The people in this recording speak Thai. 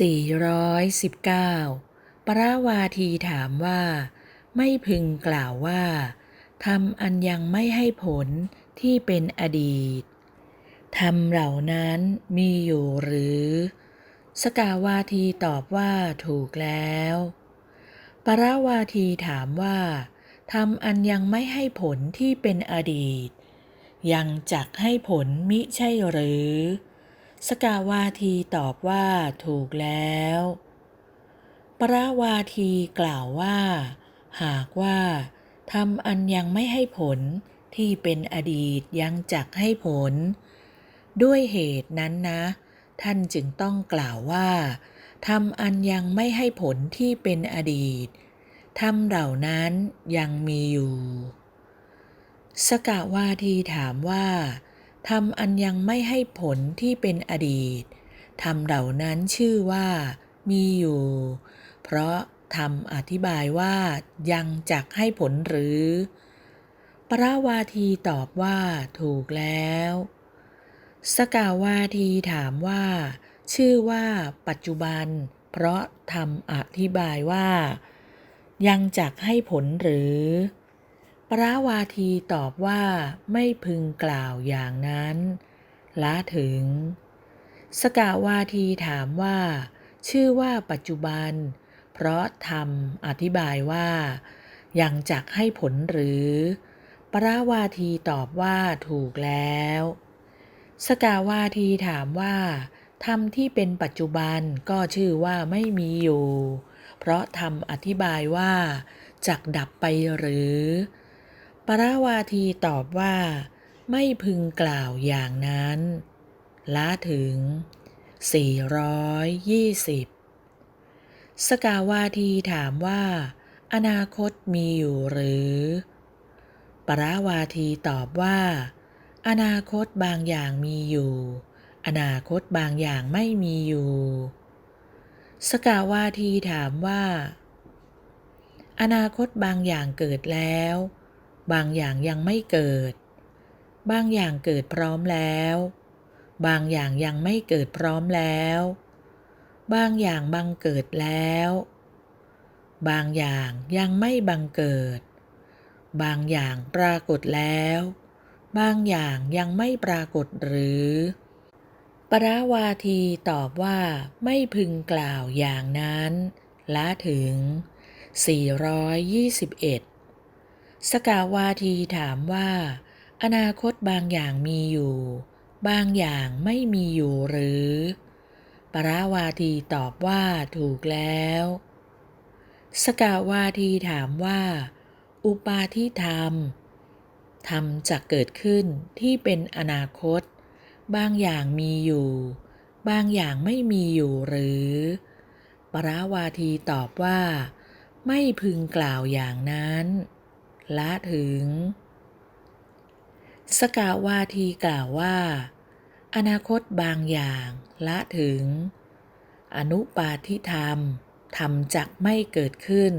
419 ปราวาทีถามว่า ไม่พึงกล่าวว่าทำอันยังไม่ให้ผลที่เป็นอดีตทำเหล่านั้นมีอยู่หรือ สกาวาทีตอบว่าถูกแล้ว ปราวาทีถามว่าทำอันยังไม่ให้ผลที่เป็นอดีต ยังจักให้ผลมิใช่หรือ สกาวาทีตอบว่าถูกแล้ว ปราวาทีกล่าวว่า หากว่าทำอันยังไม่ให้ผลที่เป็นอดีตยังจักให้ผล ด้วยเหตุนั้นนะ ท่านจึงต้องกล่าวว่าทำอันยังไม่ให้ผลที่เป็นอดีตทำเหล่านั้นยังมีอยู่ สกาวาทีถามว่า ทำอันยังไม่ให้ผลที่เป็นอดีตทำเหล่านั้นชื่อว่า มีอยู่ เพราะทำอธิบายว่ายังจักให้ผลหรือ ปราวาทีตอบว่าถูกแล้ว สกาวาทีถามว่า ชื่อว่า ปัจจุบัน เพราะทำอธิบายว่า ยังจักให้ผลหรือ ปราวาทีตอบว่าไม่พึงกล่าวอย่างนั้น ละถึง สกาวาทีถามว่า ชื่อว่าปัจจุบัน เพราะทำอธิบายว่า ยังจักให้ผลหรือ ปราวาทีตอบว่าถูกแล้ว สกาวาทีถามว่าธรรมที่เป็นปัจจุบันก็ชื่อว่าไม่มีอยู่ เพราะธรรมอธิบายว่าจักดับไปหรือ ปราวาทีตอบว่า ไม่พึงกล่าวอย่างนั้น ละถึง 420 สกาวาทีถามว่า อนาคตมีอยู่หรือ ปราวาทีตอบว่า อนาคตบางอย่างมีอยู่ อนาคตบางอย่างไม่มีอยู่ สกาวาทีถามว่า อนาคตบางอย่างเกิดแล้ว บางอย่างยังไม่เกิด บางอย่างเกิดพร้อมแล้ว บางอย่างยังไม่เกิดพร้อมแล้ว บางอย่างบังเกิดแล้ว บางอย่างยังไม่บังเกิด บางอย่างปรากฏแล้ว บางอย่างยังไม่ปรากฏหรือปราวาทีตอบว่าไม่พึงกล่าวอย่างนั้น ละถึง 421 สกาวาทีถามว่า อนาคตบางอย่างมีอยู่ บางอย่างไม่มีอยู่หรือ ปราวาทีตอบว่าถูกแล้ว สกาวาทีถามว่า อุปาทิธรรมธรรมจะเกิดขึ้นที่เป็นอนาคต บางอย่างมีอยู่ บางอย่างไม่มีอยู่หรือ ปราวาทีตอบว่า ไม่พึงกล่าวอย่างนั้น ละถึง สกาวาทีกล่าวว่า อนาคตบางอย่างละถึง อนุปาทิธรรมธรรมจักไม่เกิดขึ้น